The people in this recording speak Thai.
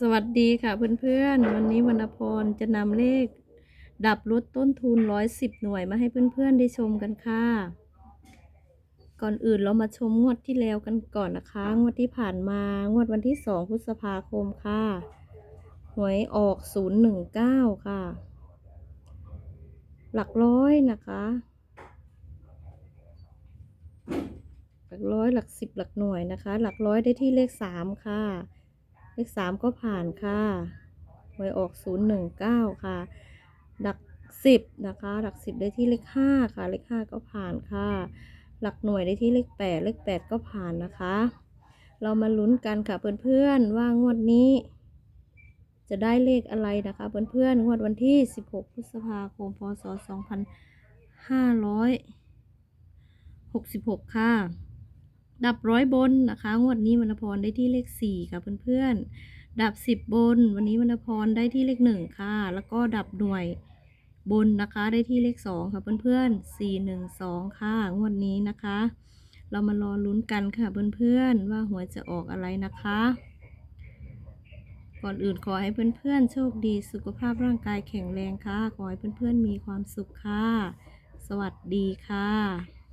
สวัสดีค่ะเพื่อนๆ วันนี้วรรณพรจะนำเลข ดับลดต้นทุน 110 หน่วยมาให้เพื่อนๆ ได้ชมกันค่ะ ก่อนอื่นเรามาชมงวดที่แล้วกันก่อนนะคะ งวดที่ผ่านมางวดวันที่ 2 พฤษภาคมค่ะ หวยออก 019 ค่ะ หลักร้อยนะคะ หลักร้อยหลักสิบหลักหน่วยนะคะ หลักร้อยได้ที่เลขสามค่ะ เลขสามก็ผ่านค่ะหวยออกศูนย์หนึ่งเก้าค่ะ หลักสิบนะคะ หลักสิบได้ที่เลขห้าค่ะ เลขห้าก็ผ่านค่ะ หลักหน่วยได้ที่เลขแปดเลขแปดก็ผ่านนะคะ เรามาลุ้นกันค่ะเพื่อนๆว่างวดนี้ จะได้เลขอะไรนะคะเพื่อนๆงวดวันที่ 16 พฤษภาคม พศ 2566 ค่ะ ดับร้อยบนนะคะ งวดนี้วรรณพรได้ที่เลขสี่ค่ะเพื่อนๆ ดับสิบบน วันนี้วรรณพรได้ที่เลขหนึ่งค่ะ แล้วก็ดับหน่วยบนนะคะได้ที่เลขสองค่ะเพื่อนๆสี่หนึ่งสองค่ะ งวดนี้นะคะ เรามารอลุ้นกันค่ะเพื่อนๆ ว่าหวยจะออกอะไรนะคะ ก่อนอื่นขอให้เพื่อนๆ โชคดีสุขภาพร่างกายแข็งแรงค่ะ ขอให้เพื่อนๆ มีความสุขค่ะ สวัสดีค่ะ